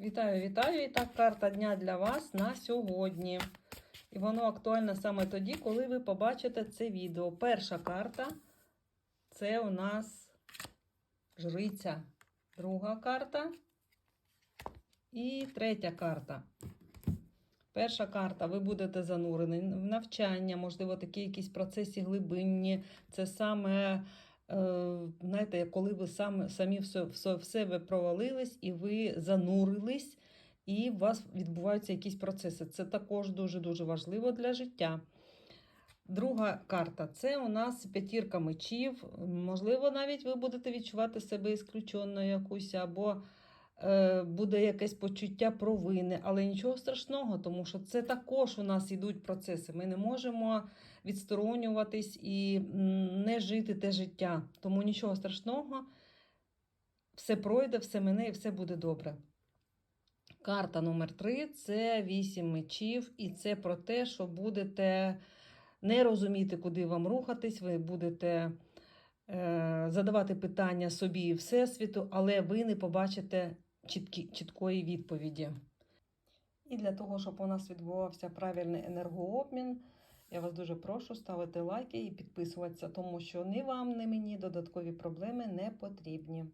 Вітаю, вітаю! І так, карта дня для вас на сьогодні. І воно актуальне саме тоді, коли ви побачите це відео. Перша карта це у нас жриця. Друга карта і третя карта. Перша карта, ви будете занурені в навчання, можливо, такі якісь процеси глибинні. Це саме, знаєте, коли ви сам, самі все, все, в себе провалились і ви занурились, і у вас відбуваються якісь процеси. Це також дуже-дуже важливо для життя. Друга карта це у нас п'ятірка мечів. Можливо, навіть ви будете відчувати себе ісключенною якусь, або е, буде якесь почуття провини, але нічого страшного, тому що це також у нас йдуть процеси. Ми не можемо відсторонюватись і не жити те життя. Тому нічого страшного, все пройде, все мине і все буде добре. Карта номер 3 це вісім мечів, і це про те, що будете не розуміти, куди вам рухатись, ви будете е, задавати питання собі і Всесвіту, але ви не побачите чіткі, чіткої відповіді. І для того, щоб у нас відбувався правильний енергообмін, я вас дуже прошу ставити лайки і підписуватися, тому що ні вам, ні мені додаткові проблеми не потрібні.